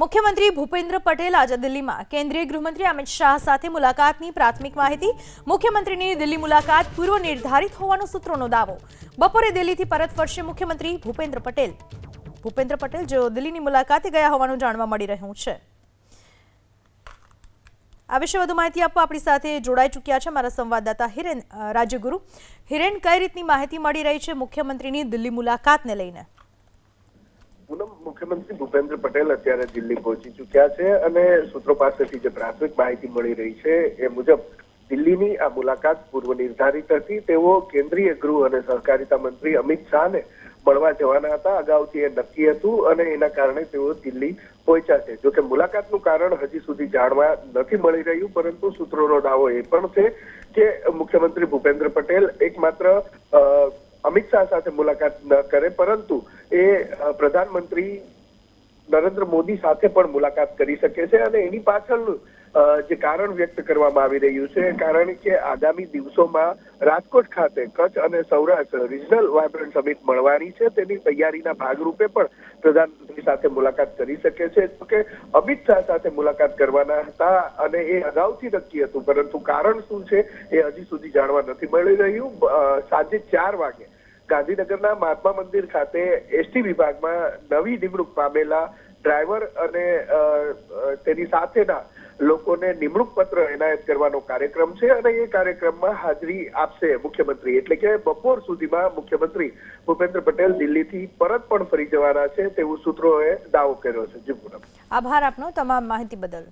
મુખ્યમંત્રી ભૂપેન્દ્ર પટેલ આજે દિલ્હીમાં. કેન્દ્રીય ગૃહમંત્રી અમિત શાહ સાથે મુલાકાતની પ્રાથમિક માહિતી મુખ્યમંત્રીની દિલ્હી મુલાકાત પૂર્વ નિર્ધારિત હોવાનો સૂત્રોનો દાવો. બપોરે દિલ્હીથી પરત ફરશે મુખ્યમંત્રી ભૂપેન્દ્ર પટેલ. ભૂપેન્દ્ર પટેલ જેઓ દિલ્હીની મુલાકાતે ગયા હોવાનું જાણવા મળી રહ્યું છે. આ વિશે વધુ માહિતી આપવા આપણી સાથે જોડાઈ ચૂક્યા છે મારા સંવાદદાતા હિરેન રાજ્યગુરુ. હિરેન, કઈ રીતની માહિતી મળી રહી છે મુખ્યમંત્રીની દિલ્હી મુલાકાતને લઈને? મુખ્યમંત્રી ભૂપેન્દ્ર પટેલ અત્યારે દિલ્હી પહોંચી ચુક્યા છે અને સૂત્રો પાસેથી જે પ્રાથમિક માહિતી મળી રહી છે એ મુજબ દિલ્હીની આ મુલાકાત પૂર્વ નિર્ધારિત હતી. તેઓ કેન્દ્રીય ગૃહ અને સહકારિતા મંત્રી અમિત શાહને મળવા જવાના હતા. અગાઉથી એ નક્કી હતું અને એના કારણે તેઓ દિલ્હી પહોંચ્યા છે. જોકે મુલાકાતનું કારણ હજી સુધી જાણવા નથી મળી રહ્યું, પરંતુ સૂત્રોનો દાવો એ પણ છે કે મુખ્યમંત્રી ભૂપેન્દ્ર પટેલ એકમાત્ર અમિત શાહ સાથે મુલાકાત ન કરે, પરંતુ એ પ્રધાનમંત્રી નરેન્દ્ર મોદી સાથે પણ મુલાકાત કરી શકે છે અને એની પાછળનું જે કારણ વ્યક્ત કરવામાં આવી રહ્યું છે, કારણ કે આગામી દિવસોમાં રાજકોટ ખાતે કચ્છ અને સૌરાષ્ટ્ર રિજનલ વાયબ્રન્ટ સમિટ મળવાની છે. તેની તૈયારીના ભાગરૂપે પણ પ્રધાનમંત્રી સાથે મુલાકાત કરી શકે છે. તો કે અમિત શાહ સાથે મુલાકાત કરવાના હતા અને એ અગાઉથી નક્કી હતું. પરંતુ કારણ શું છે એ હજી સુધી જાણવા નથી મળી રહ્યું. સાંજે ચાર વાગે ગાંધીનગરના મહાત્મા મંદિર ખાતે એસટી વિભાગમાં નવી નિમણૂક પામેલા ડ્રાઈવર અને તેની સાથેના લોકોને નિમણૂક પત્ર એનાયત કરવાનો કાર્યક્રમ છે અને એ કાર્યક્રમમાં હાજરી આપશે મુખ્યમંત્રી. એટલે કે બપોર સુધીમાં મુખ્યમંત્રી ભૂપેન્દ્ર પટેલ દિલ્હીથી પરત પણ ફરી જવાના છે તેવું સૂત્રોએ દાવો કર્યો છે. જી પૂનમ. આભાર આપનો તમામ માહિતી બદલ.